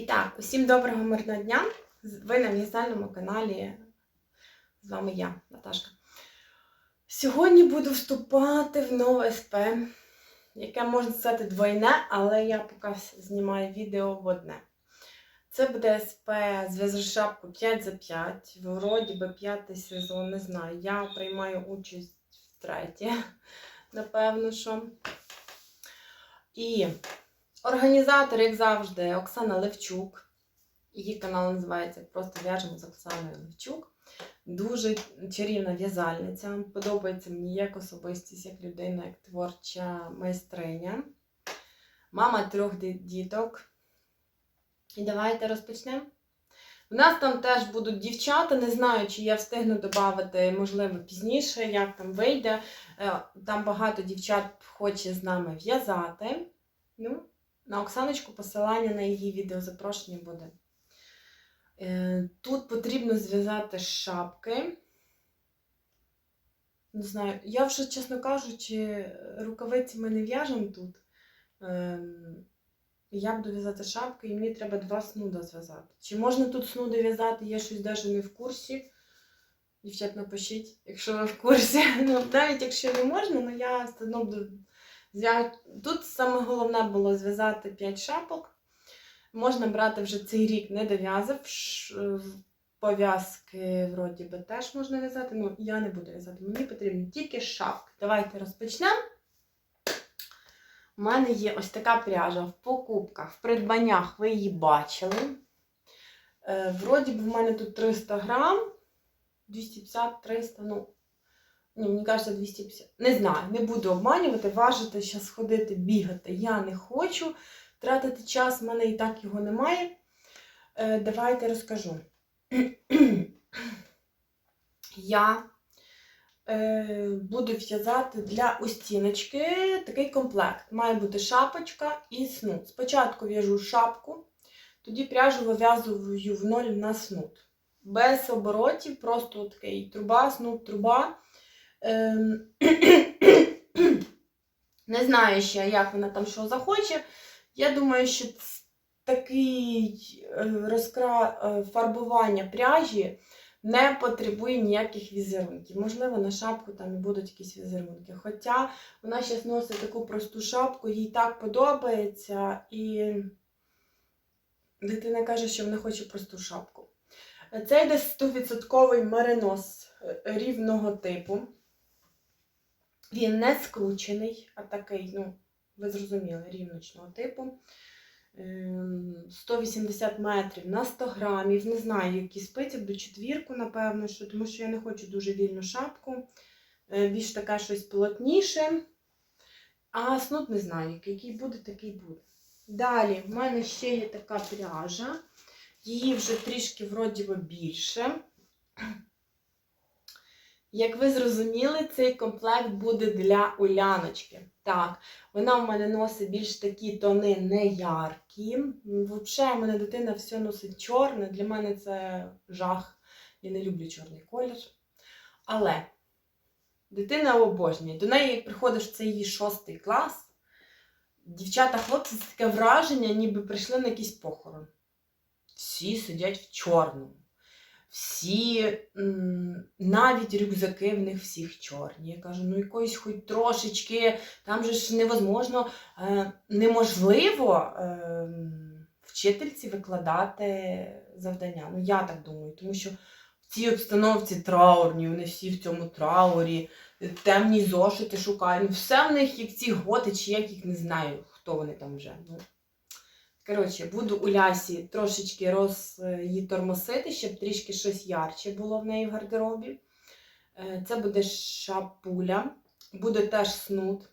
І так, усім доброго мирного дня! Ви на в'язальному каналі. З вами я, Наташка. Сьогодні буду вступати в нове СП, яке можна сказати двойне, але я поки знімаю відео в одне. Це буде СП зв'яжи шапку 5 за 5. Вроді би п'ятий сезон, не знаю. Я приймаю участь в третє, напевно, що. І Організатор, як завжди, Оксана Левчук. Її канал називається Просто в'яжемо з Оксаною Левчук. Дуже чарівна в'язальниця. Подобається мені як особистість, як людина, як творча майстриня. Мама трьох діток. І давайте розпочнемо. У нас там теж будуть дівчата. Не знаю, чи я встигну додати, можливо, пізніше, як там вийде. Е, Там багато дівчат хоче з нами в'язати. Ну, на Оксаночку посилання на її відео запрошення буде. Е, Тут потрібно зв'язати шапки. Не знаю, я вже, чесно кажучи, рукавиці ми не в'яжемо тут. Ем, Я буду в'язати шапки, і мені треба два снуда зв'язати. Чи можна тут снуди в'язати? Я щось навіть не в курсі. Дівчат, напишіть, якщо ви в курсі. Ну, навіть якщо не можна, ну я все одно буду Тут саме головне було зв'язати 5 шапок. Можна брати вже цей рік не дов'язав. Пов'язки, вроді би, теж можна в'язати. Ну, я не буду в'язати. Мені потрібні тільки шапки. Давайте розпочнемо. У мене є ось така пряжа в покупках, в придбаннях ви її бачили. Е, вроді би, в мене тут 300 грам, 250-300, ну, ні, мені кажеться 250. Не знаю, не буду обманювати, важити, зараз ходити, бігати. Я не хочу тратити час, в мене і так його немає. Е, давайте розкажу. Я е, буду в'язати для устіночки такий комплект. Має бути шапочка і снуд. Спочатку в'яжу шапку, тоді пряжу вив'язую в ноль на снуд. Без оборотів, просто такий труба, снуд, труба. Ем, Не знаю ще, як вона там що захоче. Я думаю, що такий е, розкра... е, фарбування пряжі не потребує ніяких візерунків. Можливо, на шапку там і будуть якісь візерунки. Хоча вона зараз носить таку просту шапку, їй так подобається, і дитина каже, що вона хоче просту шапку. Це йде 100% меринос е, рівного типу. Він не скручений, а такий, ну, ви зрозуміли, рівночного типу. Ем, 180 метрів на 100 грамів. Не знаю, які спиці, до четвірку, напевно, що, тому що я не хочу дуже вільну шапку. Е, Більш така щось плотніше. А снуд не знаю, який, буде, такий буде. Далі, в мене ще є така пряжа. Її вже трішки вроді більше. Як ви зрозуміли, цей комплект буде для Уляночки. Так, вона в мене носить більш такі тони неяркі. Взагалі, в мене дитина все носить чорне. Для мене це жах. Я не люблю чорний колір. Але дитина обожнює. До неї, приходиш, це її шостий клас. Дівчата, хлопці, це таке враження, ніби прийшли на якийсь похорон. Всі сидять в чорному. Всі, навіть рюкзаки в них всіх чорні. Я кажу, ну якоїсь хоч трошечки, там же ж невозможно, е, неможливо е, вчительці викладати завдання. Ну, я так думаю, тому що в цій обстановці траурні, вони всі в цьому траурі, темні зошити шукають. Ну, все в них як ці готи, чи як їх не знаю, хто вони там вже. Ну, Коротше, буду у лясі трошечки роз її тормосити, щоб трішки щось ярче було в неї в гардеробі. Е, Це буде шапуля, буде теж снуд.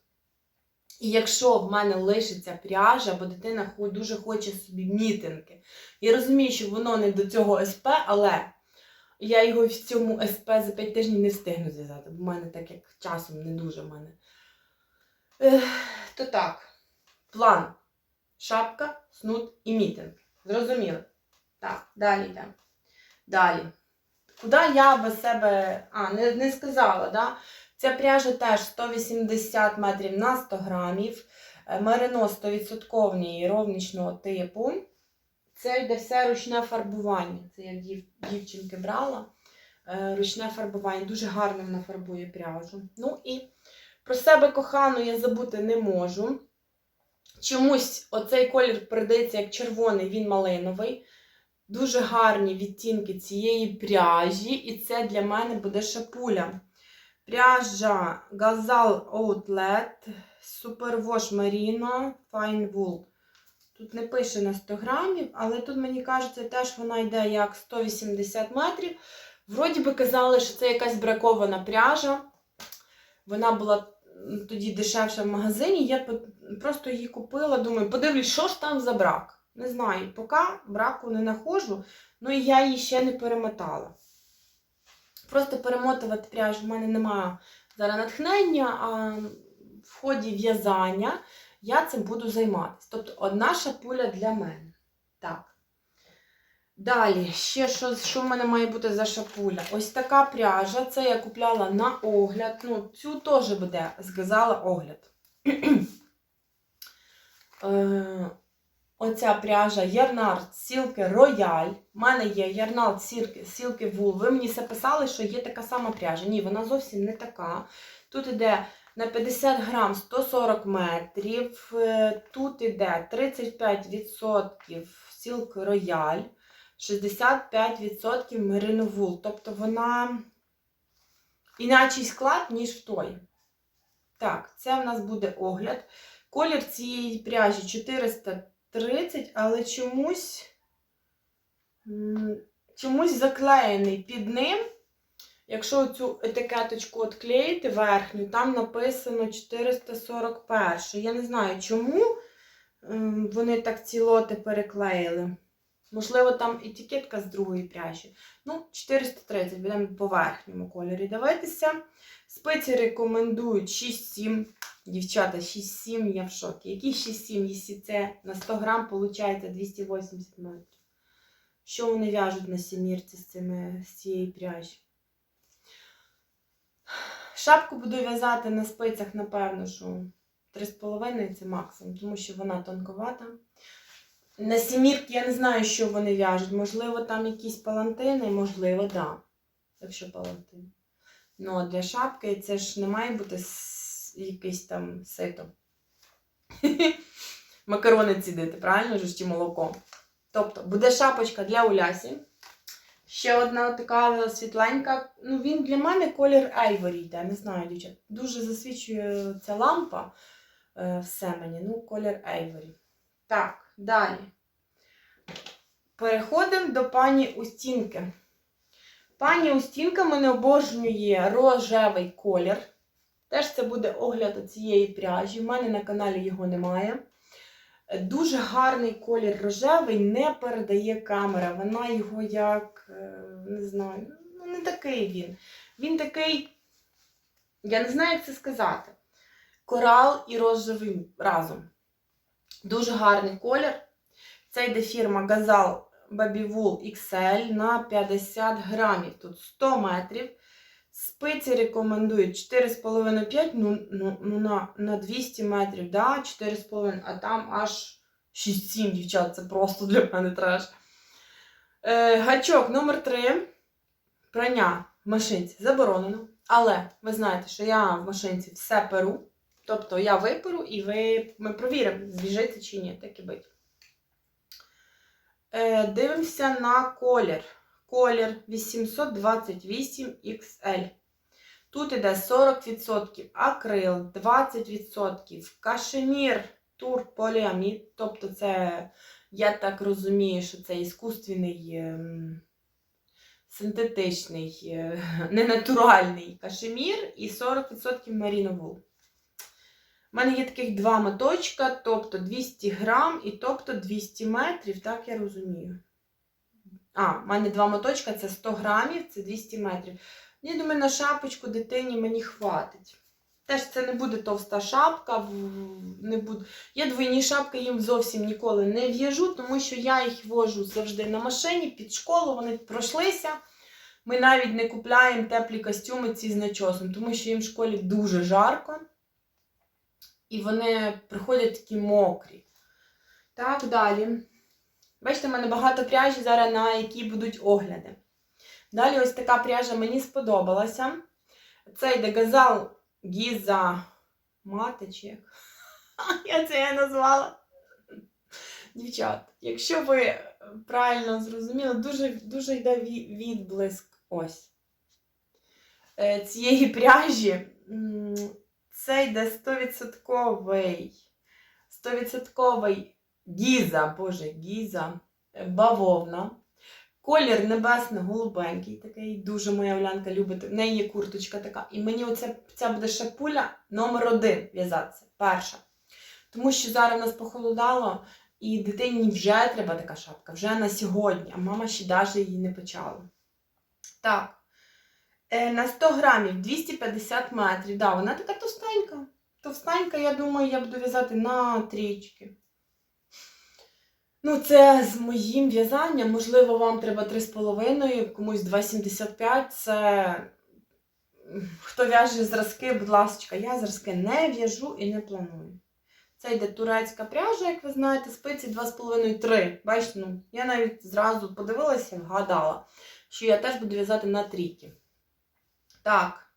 І якщо в мене лишиться пряжа, бо дитина дуже хоче собі мітинки. Я розумію, що воно не до цього СП, але я його в цьому СП за 5 тижнів не встигну зв'язати, бо в мене так як часом не дуже в мене. То так, план. Шапка, снуд і мітинг. Зрозуміли? Так, далі йдемо. Далі. Куди я без себе. А, не, не сказала, да? Ця пряжа теж 180 метрів на 100 грамів. Е, Меринос 100% ровничного типу. Це йде все ручне фарбування. Це я дів, дівчинки брала. Е, ручне фарбування. Дуже гарно вона фарбує пряжу. Ну і про себе кохану я забути не можу. Чомусь оцей колір передається як червоний, він малиновий. Дуже гарні відтінки цієї пряжі, і це для мене буде шапуля. Пряжа Gazal Outlet Superwash Merino Fine Wool. Тут не пише на 100 грамів, але тут, мені кажеться, теж вона йде як 180 метрів. Вроді би казали, що це якась бракована пряжа. Вона була тоді дешевша в магазині. Я просто її купила. Думаю, подивлюсь, що ж там за брак. Не знаю, поки браку не нахожу, ну і я її ще не перемотала. Просто перемотувати пряжу в мене немає зараз натхнення, а в ході в'язання я цим буду займатися. Тобто одна шапуля для мене. Так. Далі, ще що, що в мене має бути за шапуля? Ось така пряжа. Це я купляла на огляд. Ну, цю теж буде, сказала огляд. Е, Оця пряжа Ярнард Silke Royal. У мене є Ярнард Silke Wool. Ви мені все писали, що є така сама пряжа. Ні, вона зовсім не така. Тут іде на 50 грам 140 метрів. Е, Тут іде 35% Silk Royal, 65% Merino Wool. Тобто вона інакший склад, ніж в той. Так, це в нас буде огляд. Колір цієї пряжі 430, але чомусь, чомусь заклеєний під ним. Якщо цю етикеточку відклеїти верхню, там написано 441. Я не знаю, чому ем, вони так ці лоти переклеїли. Можливо, там етикетка з другої пряжі. Ну, 430, будемо по верхньому кольорі дивитися. Спиці рекомендують 6-7. Дівчата, 6-7, я в шокі. Які 6-7, якщо це на 100 грам, виходить 280 метрів. Що вони в'яжуть на сімірці з, цими, з цієї пряжі? Шапку буду в'язати на спицях, напевно, що 3,5 це максимум, тому що вона тонковата. На сімірки я не знаю, що вони в'яжуть. Можливо, там якісь палантини, можливо, так. Да. Якщо палантин. Ну, а для шапки це ж не має бути якийсь там сито. Макарони цідити, правильно ж чи молоко. Тобто, буде шапочка для Улясі. Ще одна така світленька. Ну, він для мене колір Айворі йде. Не знаю, дівчат. Дуже засвічує ця лампа. Е, все мені. Ну, колір Айворі. Так, далі. Переходимо до пані Устінки. Пані Устінка мене обожнює рожевий колір. Теж це буде огляд цієї пряжі. У мене на каналі його немає. Дуже гарний колір рожевий, не передає камера. Вона його як, е, не знаю, ну не такий він. Він такий, я не знаю, як це сказати. Корал і рожевий разом. Дуже гарний колір. Це йде фірма Gazal Baby Wool XL на 50 грамів. Тут 100 метрів. Спиці рекомендують 4,5-5 ну, ну, ну, на, на 200 метрів, да, 4,5, а там аж 6-7, дівчат, це просто для мене треш. Е, гачок номер 3 Прання в машинці заборонено. Але ви знаєте, що я в машинці все перу. Тобто я виперу і ви, ми провіримо, збіжиться чи ні, так і бить. Е, дивимося на колір. Колір 828 XL. Тут іде 40% акрил, 20% кашемір, тур поліамід. Тобто, це, я так розумію, що це іскусственний, ем, синтетичний, е, ненатуральний кашемір і 40% меріновул. У мене є таких два моточка, тобто 200 грам і тобто 200 метрів, так я розумію. А, в мене два моточка це 100 грамів, це 200 метрів. Я думаю, на шапочку дитині мені хватить. Теж це не буде товста шапка. Не буде. Я двойні шапки їм зовсім ніколи не в'яжу, тому що я їх вожу завжди на машині під школу, вони пройшлися. Ми навіть не купляємо теплі костюми ці з начосом, тому що їм в школі дуже жарко. І вони приходять такі мокрі. Так, далі. Бачите, в мене багато пряжі зараз, на які будуть огляди. Далі ось така пряжа мені сподобалася. Це йде газал Гіза Мати чи як? Я це я назвала. Дівчат, якщо ви правильно зрозуміли, дуже, дуже йде відблиск ось е, цієї пряжі. Це йде 100% 100% гіза, боже, гіза, е, бавовна. Колір небесно-голубенький, такий, дуже моя Олянка любить. В неї є курточка така. І мені оця ця буде шапуля номер один в'язатися. Перша. Тому що зараз нас похолодало, і дитині вже треба така шапка, вже на сьогодні, а мама ще навіть її не почала. Так. Е, на 100 грамів 250 метрів. Да, вона така товстенька. Товстенька, я думаю, я буду в'язати на трічки. Ну, це з моїм в'язанням. Можливо, вам треба 3,5, комусь 2,75. Це хто в'яже зразки, будь ласка, я зразки не в'яжу і не планую. Це йде турецька пряжа, як ви знаєте, спиці 2,5-3. Бачите, ну, я навіть зразу подивилася, і вгадала, що я теж буду в'язати на трійки. Так,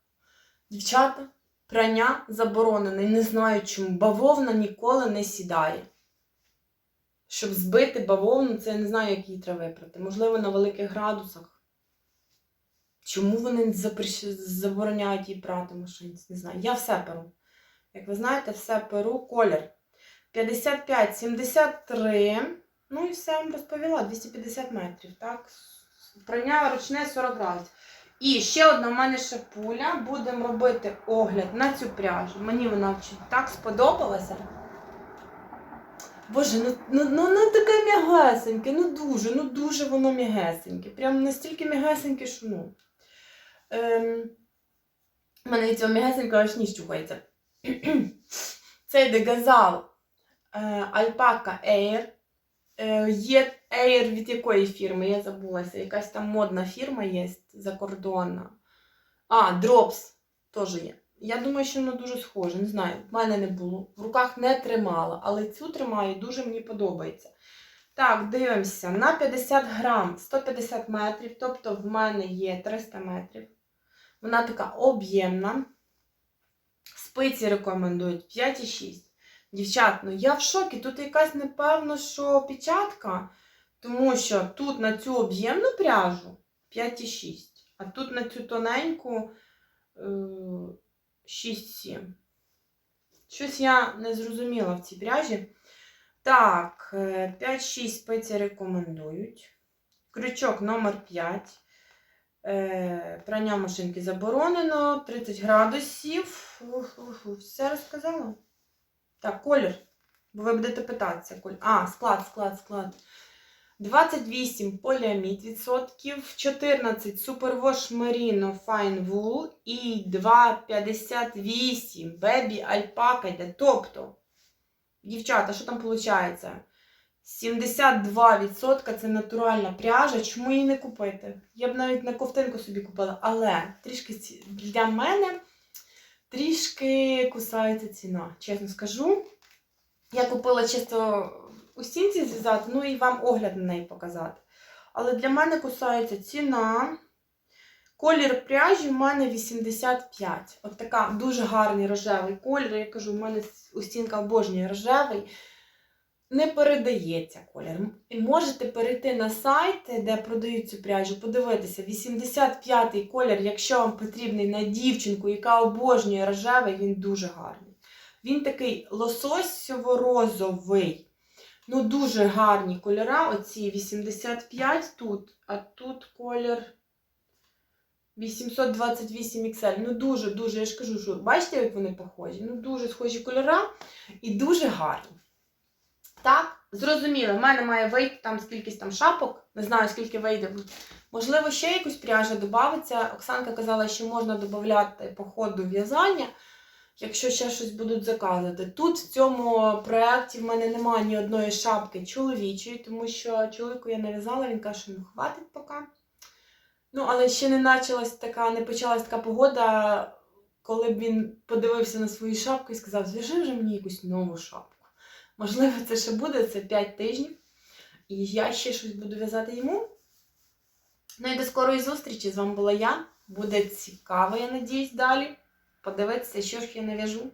дівчата, прання заборонене. Не знаю чому. Бавовна ніколи не сідає. Щоб збити бавовну, це я не знаю, як її треба випрати. Можливо, на великих градусах. Чому вони забороняють її прати машинці? Не знаю. Я все перу. Як ви знаєте, все перу колір. 55, 73. Ну і все вам розповіла. 250 метрів. Так? Прання ручне 40 градусів. І ще одна в мене шапуля. Будемо робити огляд на цю пряжу. Мені вона так сподобалася. Боже, ну, ну, ну, ну таке м'ягесеньке, ну дуже, ну дуже воно м'ягесеньке. Прям настільки м'ягесеньке, що ну. Ем, у мене цього м'ягесенько аж ніж чухається. Це йде газал е, Alpaca Air. Е, є Air від якої фірми? Я забулася. Якась там модна фірма є закордонна. А, Drops теж є. Я думаю, що воно дуже схоже. Не знаю, в мене не було. В руках не тримала, але цю тримаю, дуже мені подобається. Так, дивимося. На 50 грам 150 метрів, тобто в мене є 300 метрів. Вона така об'ємна. Спиці рекомендують 5,6. Дівчат, ну я в шокі. Тут якась, напевно, що печатка, тому що тут на цю об'ємну пряжу 5,6, а тут на цю тоненьку. е, 6-7. Щось я не зрозуміла в цій пряжі. Так, е, 5-6 спеції рекомендують. Крючок номер 5. Е, Прання машинки заборонено. 30 градусів. Все розказала. Так, колір. Бо ви будете питатися. А, склад, склад, склад. 28 поліамід відсотків, 14 Superwash Merino Fine Wool і 2,58 Baby Alpaca йде. Тобто, дівчата, що там виходить? 72% це натуральна пряжа. Чому її не купити? Я б навіть на ковтинку собі купила, але трішки для мене трішки кусається ціна, чесно скажу. Я купила чисто у стінці зв'язати, ну і вам огляд на неї показати. Але для мене кусається ціна. Колір пряжі в мене 85. От така дуже гарний рожевий колір. Я кажу, в мене у стінка обожнює рожевий. Не передається колір. І можете перейти на сайт, де продають цю пряжу, подивитися. 85-й колір, якщо вам потрібний на дівчинку, яка обожнює рожевий, він дуже гарний. Він такий лососьово-розовий. Ну, дуже гарні кольора. Оці 85 тут, а тут колір 828 XL. Ну, дуже-дуже, я ж кажу, що бачите, як вони похожі? Ну, дуже схожі кольора і дуже гарні. Так, зрозуміло, в мене має вийти там скількись там шапок. Не знаю, скільки вийде. Можливо, ще якусь пряжа додається. Оксанка казала, що можна додати по ходу в'язання якщо ще щось будуть заказувати. Тут в цьому проєкті в мене немає ні одної шапки чоловічої, тому що чоловіку я не в'язала, він каже, що ну хватить поки. Ну, але ще не почалась така, не почалась така погода, коли б він подивився на свою шапку і сказав, зв'яжи вже мені якусь нову шапку. Можливо, це ще буде, це 5 тижнів. І я ще щось буду в'язати йому. Ну і до скорої зустрічі. З вами була я. Буде цікаво, я надіюсь, далі. Подивитися, що ж я нав'яжу.